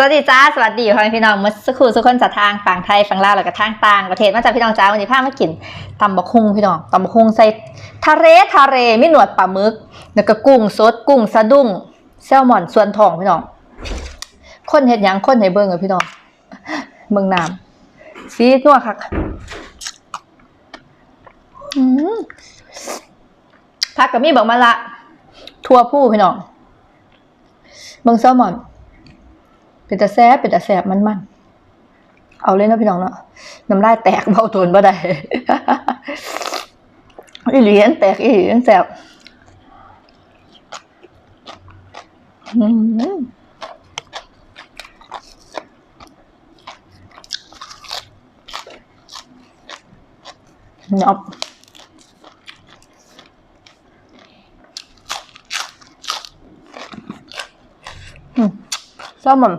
สวัสดีจ้าสวัสดีพ่อแม่พี่น้องมาสักครู่สุกคนจากทางฝั่งไทยฝั่งลาวแล้วก็ทางต่างประเทศมาจากพี่น้องจ้าวันนี้พามากินตำบักฮุงพี่น้องตำบักฮุงใส่ทะเลทะเลมีหนวดปลาหมึกแล้วก็กุ้งสดกุ้งสะดุ้งแซลมอนส่วนทองพี่น้องคนเฮ็ดหยังคนให้เบิ่งอะพี่น้องเบิ่งน้ำซีนัวคักอืมผักกับมีบักมะละทั่วผู้พี่น้องเบิ่งแซลมอน เป็นตาแซ่บเป็นตาแซ่บมันมันๆเอาเลยนะพี่น้องเนาะน้ำลายแตกเบาทนบ่ได้อีเหลียนแตกอีเหลียนแซ่บอืมเนาะอืมแซลมอน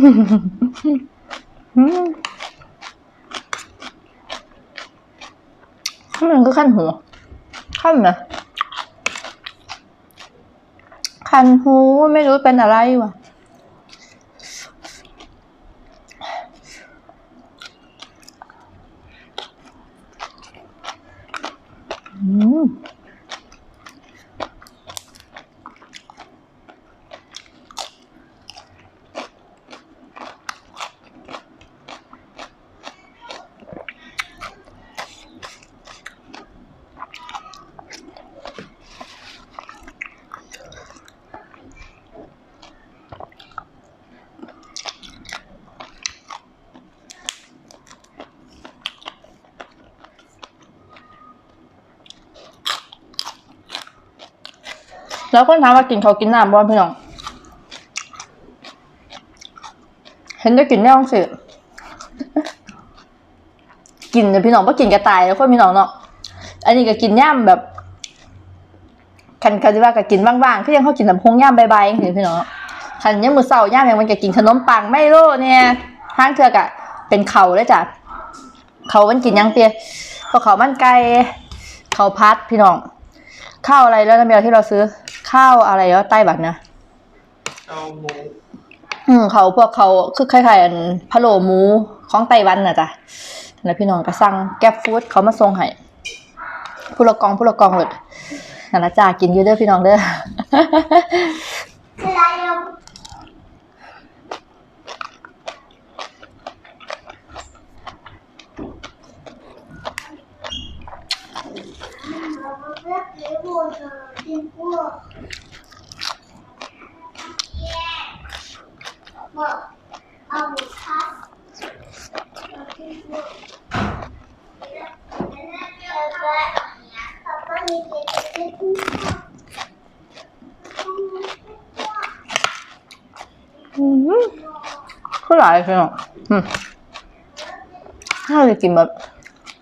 มมันก็ขั้นหูขั้นนะคันหูไม่รู้เป็นอะไรวะอืม แล้วคนถามว่ากินเขากินน้ำบ่พี่น้อง เห็นได้กินแน่องสิกินแต่พี่น้องว่ากินกระต่ายแล้วคนพี่น้องเนาะ อันนี้ก็กินย่ำแบบคันคันที่ว่าก็กินบางๆคือยังเขากินแบบพงย่ำใบๆเห็นพี่น้องคันยังมือเศร้าย่ำยังมันก็กินขนมปังไม่รู้เนี่ยห้างเถือกอะเป็นเขาเลยจ้ะเขามันกินยังเตียพวกเขามันไก่เขาพัดพี่น้องข้าวอะไรแล้วนะเมียที่เราซื้อ ข้าวอะไรแล้วใต้บัตรนะเอาหมูอืมเขาพวกเขาคือคล้ายๆอันพะโล้หมูของไต้หวันน่ะจ้ะแล้วพี่น้องก็สั่งแก๊บฟู้ดเขามาส่งให้ผู้ละกองผู้ละกองเลยนั่นละจ้ากินอยู่เด้อพี่น้องเด้ออ ก็หลายพี่น้องอืมถ้าเราจะกินแบบ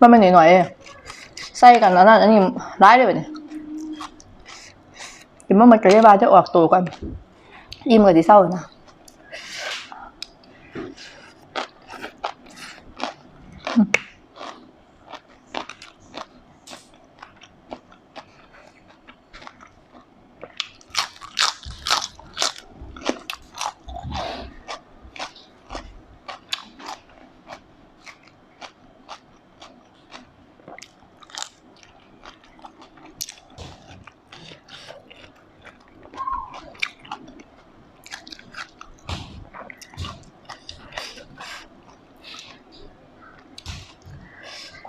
มันไม่หน่อยๆเองใส่กันแล้วนั่นอันนี้ร้ายเลยแบบนี้กินว่ามันกระเรียบาจะออกตัวกันอิ่มกับที่เศร้านะ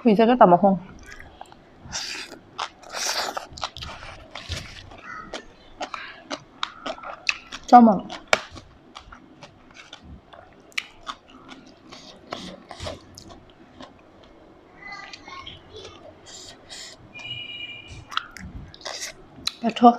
คุยจะก็ต่ำมาคงชอบมั้งอโทษ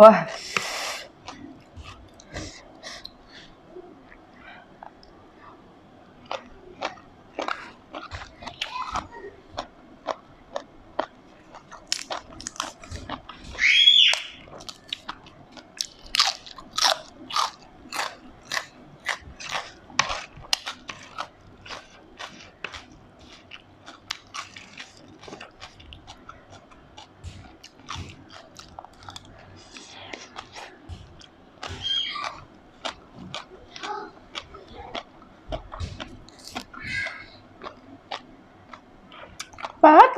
ว้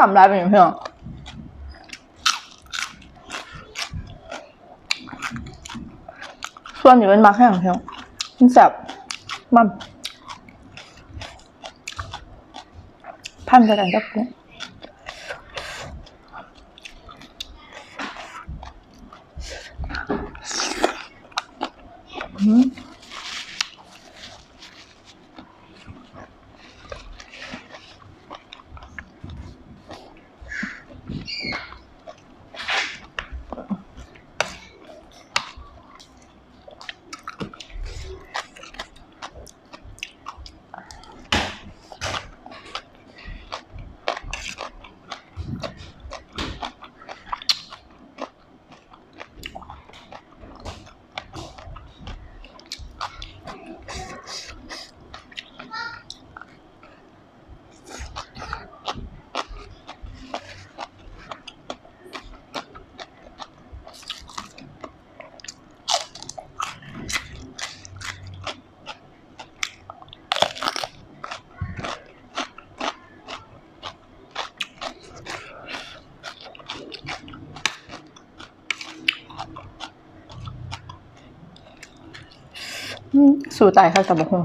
าป้าต่ำลายเป็นอย่างเพี่น้องส่วนอยู่เป็นมาแห้งเพี่น้องมันแสบมันพันไปกันกับเนี่ยอืม สู้ตายค่ะตับกหง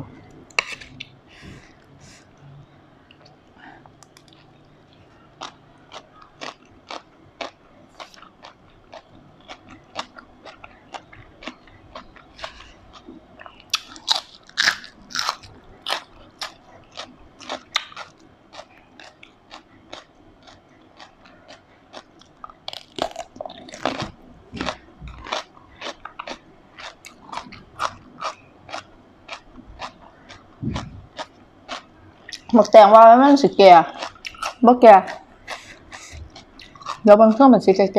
หมักแตงว่ามันสิแก่บ่แก่เดี๋ยวบางเครื่องมันสิแก่แ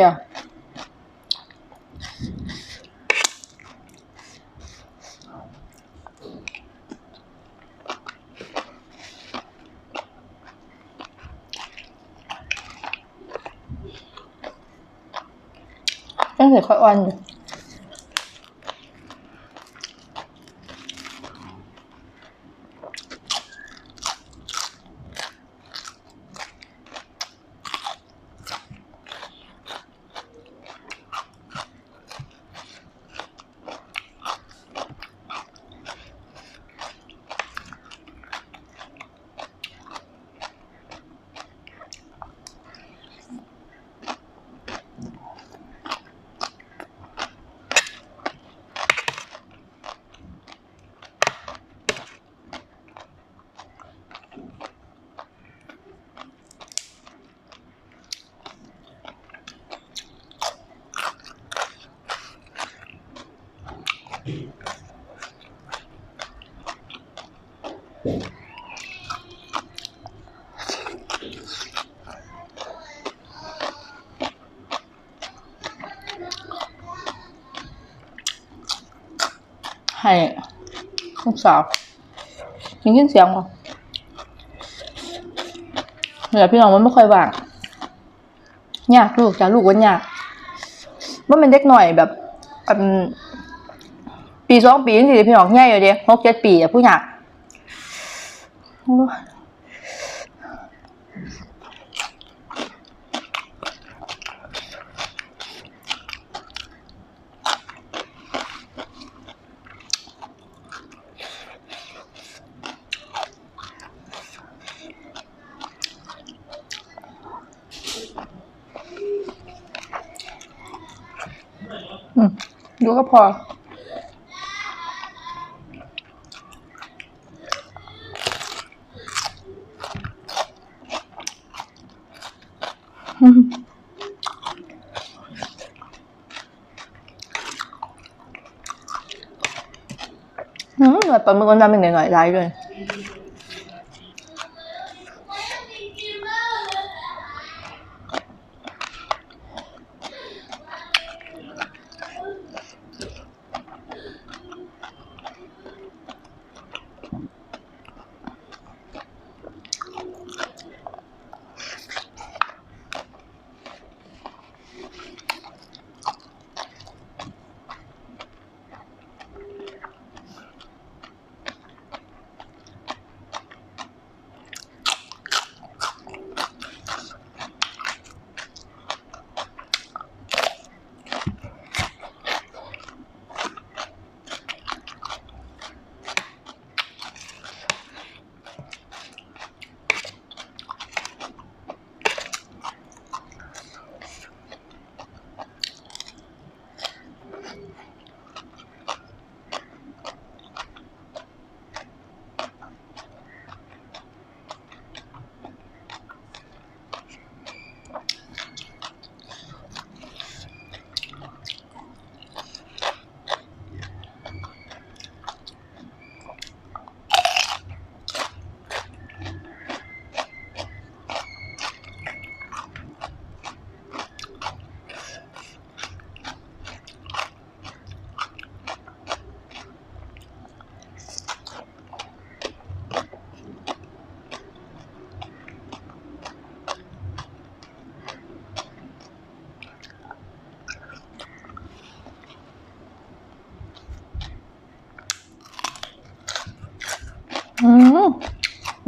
ยังเสียค่อยอ่อนอยู่ ให้ลูกสาวยังยินเสียงบ่เนี่ยพี่น้องมันไม่ค่อยว่างยากลูกจ้ะลูกวันยากว่ามันเด็กหน่อยแบบปีสองปีนี่สิพี่น้องง่ายอยู่เดีหกเจ็ดปีอะผู้ยาก ดูก็พออืมหน่อยปลาห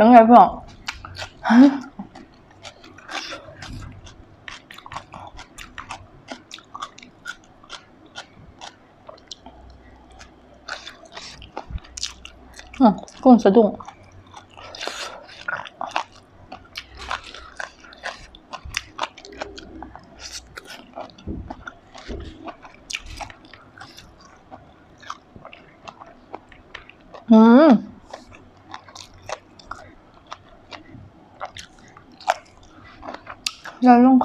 ยังไงพี่น้องอืมกุ้งสะดุ้งอืม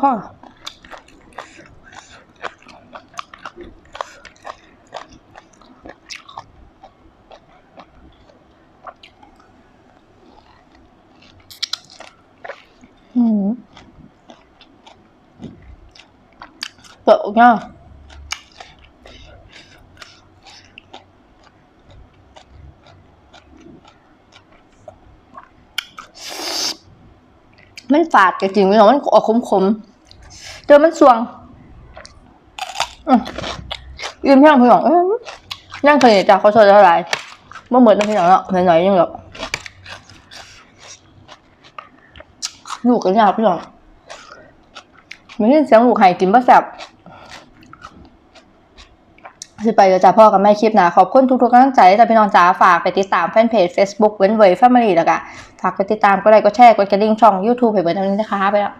ยันลงคออืมเปิดออกง่ายมันฝาดจริงไหมเนาะมันออกขมๆ เดี๋ยวมันสวงอืมยืมพี่น้งพี่น้องยนั่งเคยจ้ะเขาชดเท่าไหร่เมื่อเหมือนพี่น้องเนาะหน่อยๆยังแบบลูกกันยากพี่น้องไม่ได้เสียงลูกไห้กินบะแซบสิไปกับจ้าพ่อกับแม่คลิปนะขอบคุณทุกๆกำลังใจจ้าพี่น้องจ๋าฝากไปติดตามแฟนเพจ Facebook เว้นเว้ยแฟมิลี่แล้วก็ฝากไปติดตามก็ได้ก็แชร์กดกระดิ่งช่อง YouTube ให้เบิร์ดนี้นะคะไปแล้ว